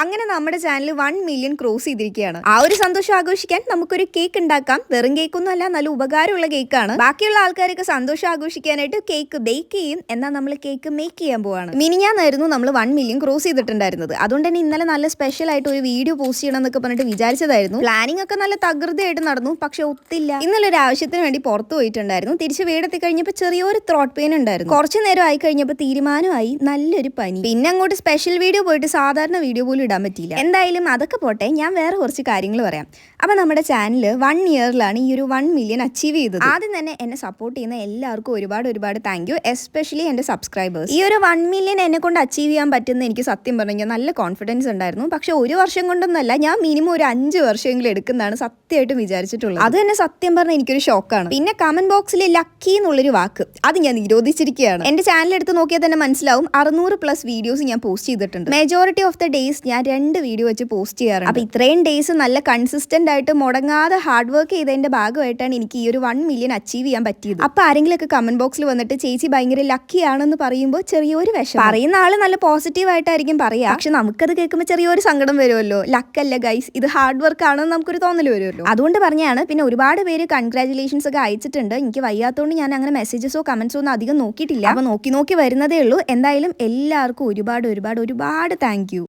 അങ്ങനെ നമ്മുടെ channel one million cross ചെയ്തിരിക്കുകയാണ്. ആ ഒരു സന്തോഷം ആഘോഷിക്കാൻ നമുക്കൊരു കേക്ക് ഉണ്ടാക്കാം. വെറും കേക്ക് ഒന്നും അല്ല നല്ല ഉപകാരമുള്ള കേക്കാണ് ബാക്കിയുള്ള ആൾക്കാരൊക്കെ സന്തോഷം ആഘോഷിക്കാനായിട്ട് കേക്ക് ബേക്ക് ചെയ്യും. എന്നാൽ നമ്മൾ കേക്ക് മേക്ക് ചെയ്യാൻ പോവാണ്. മിനിഞ്ഞാന്നായിരുന്നു നമ്മൾ വൺ മില്യൺ ക്രോസ് ചെയ്തിട്ടുണ്ടായിരുന്നത്. അതുകൊണ്ട് തന്നെ ഇന്നലെ നല്ല സ്പെഷ്യൽ ആയിട്ട് ഒരു വീഡിയോ പോസ്റ്റ് ചെയ്യണം എന്നൊക്കെ പറഞ്ഞിട്ട് വിചാരിച്ചതായിരുന്നു. പ്ലാനിങ് ഒക്കെ നല്ല തകൃതിയായിട്ട് നടന്നു പക്ഷെ ഒത്തില്ല. ഇന്നലെ ഒരു ആവശ്യത്തിന് വേണ്ടി പുറത്തു പോയിട്ടുണ്ടായിരുന്നു. തിരിച്ച് വീടെത്തി കഴിഞ്ഞപ്പോൾ ചെറിയൊരു ത്രോട്ട് പെയിൻ ഉണ്ടായിരുന്നു. കുറച്ചു നേരം ആയി കഴിഞ്ഞപ്പോൾ തീരുമാനമായി നല്ലൊരു പനി. പിന്നെ അങ്ങോട്ട് സ്പെഷ്യൽ വീഡിയോ പോയിട്ട് സാധാരണ വീഡിയോ പോലും ഇടാൻ പറ്റിയില്ല. എന്തായാലും അതൊക്കെ പോട്ടെ ഞാൻ വേറെ കുറച്ച് കാര്യങ്ങൾ പറയാം. അപ്പൊ നമ്മുടെ ചാനൽ വൺ ഇയറിലാണ് ഈ ഒരു വൺ മില്യൺ അച്ചീവ് ചെയ്തത്. ആദ്യം തന്നെ എന്നെ സപ്പോർട്ട് ചെയ്യുന്ന എല്ലാവർക്കും ഒരുപാട് ഒരുപാട് താങ്ക് യു എസ്പെഷ്യലി എന്റെ സബ്സ്ക്രൈബേഴ്സ് ഈ ഒരു വൺ മില്യൺ എന്നെ കൊണ്ട് അച്ചീവ് ചെയ്യാൻ പറ്റുന്ന എനിക്ക് സത്യം പറഞ്ഞാൽ നല്ല കോൺഫിഡൻസ് ഉണ്ടായിരുന്നു. പക്ഷെ ഒരു വർഷം കൊണ്ടൊന്നല്ല ഞാൻ മിനിമം ഒരു അഞ്ച് വർഷമെങ്കിലും എടുക്കുന്നതാണ് സത്യമായിട്ടും വിചാരിച്ചിട്ടുള്ളത്. അത് തന്നെ സത്യം പറഞ്ഞാൽ എനിക്കൊരു ഷോക്കാണ് പിന്നെ കമന്റ് ബോക്സിൽ ലക്കി എന്നുള്ളൊരു വാക്ക് അത് ഞാൻ നിരോധിച്ചിരിക്കുകയാണ്. എന്റെ ചാനൽ എടുത്ത് നോക്കിയാൽ തന്നെ മനസ്സിലാവും അറുന്നൂറ് പ്ലസ് വീഡിയോസ് ഞാൻ പോസ്റ്റ് ചെയ്തിട്ടുണ്ട്. മെജോറിറ്റി ഓഫ് ദ ഡേയ്സ് ഞാൻ രണ്ട് വീഡിയോ വെച്ച് പോസ്റ്റ് ചെയ്യാറുണ്ട്. അപ്പൊ ഇത്രയും ഡേയ്സ് നല്ല കൺസിസ്റ്റന്റ് ആയിട്ട് മുടങ്ങാതെ ഹാർഡ് വർക്ക് ചെയ്തതിന്റെ ഭാഗമായിട്ടാണ് എനിക്ക് ഈ ഒരു വൺ മില്യൺ അച്ചീവ് ചെയ്യാൻ പറ്റിയത്. അപ്പൊ ആരെങ്കിലും ഒക്കെ കമന്റ് ബോക്സിൽ വന്നിട്ട് ചേച്ചി ഭയങ്കര ലക്കി ആണെന്ന് പറയുമ്പോൾ ചെറിയൊരു വിഷം പറയുന്ന ആൾ നല്ല പോസിറ്റീവ് ആയിട്ടായിരിക്കും പറയാ. പക്ഷെ നമുക്കത് കേൾക്കുമ്പോൾ ചെറിയൊരു സങ്കടം വരുമല്ലോ. ലക്കല്ല ഗൈസ് ഇത് ഹാർഡ് വർക്ക് ആണെന്ന് നമുക്കൊരു തോന്നൽ വരുമല്ലോ. അതുകൊണ്ട് പറഞ്ഞാണ് പിന്നെ ഒരുപാട് പേര് കൺഗ്രാചുലേഷൻസ് ഒക്കെ അയച്ചിട്ടുണ്ട്. എനിക്ക് വയ്യാത്തതുകൊണ്ട് ഞാൻ അങ്ങനെ മെസ്സേജസോ കമന്റ്സോ ഒന്നും അധികം നോക്കിയിട്ടില്ല. അപ്പൊ നോക്കി നോക്കി വരുന്നതേ ഉള്ളൂ. എന്തായാലും എല്ലാവർക്കും ഒരുപാട് ഒരുപാട് ഒരുപാട് താങ്ക്